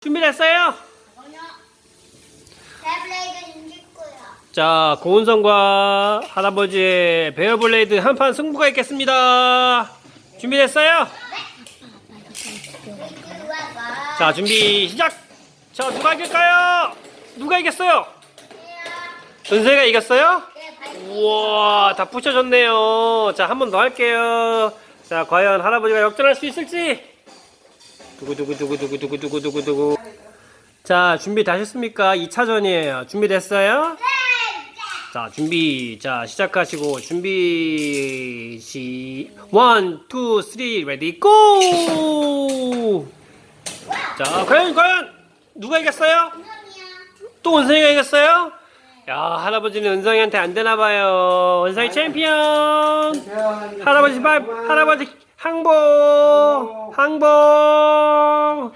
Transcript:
준비됐어요? 인질 거야. 자, 고은성과 할아버지의 베어블레이드 한판 승부가 있겠습니다. 준비됐어요? 자, 준비 시작! 자, 누가 이길까요? 누가 이겼어요? 은세가 이겼어요? 우와, 다 붙여졌네요. 자, 한 번 더 할게요. 자, 과연 할아버지가 역전할 수 있을지? 두구두구두구두구두구두구두구 자 준비 다셨습니까? 2차전이에요 준비됐어요? 네, 자 준비 자 시작하시고 준비 시 원, 투, 쓰리 레디 고! 자 과연 과연 누가 이겼어요? 또 은성이가 이겼어요? 야 할아버지는 은성이한테 안 되나 봐요 은성이 챔피언 할아버지 발 할아버지 항복 Bong.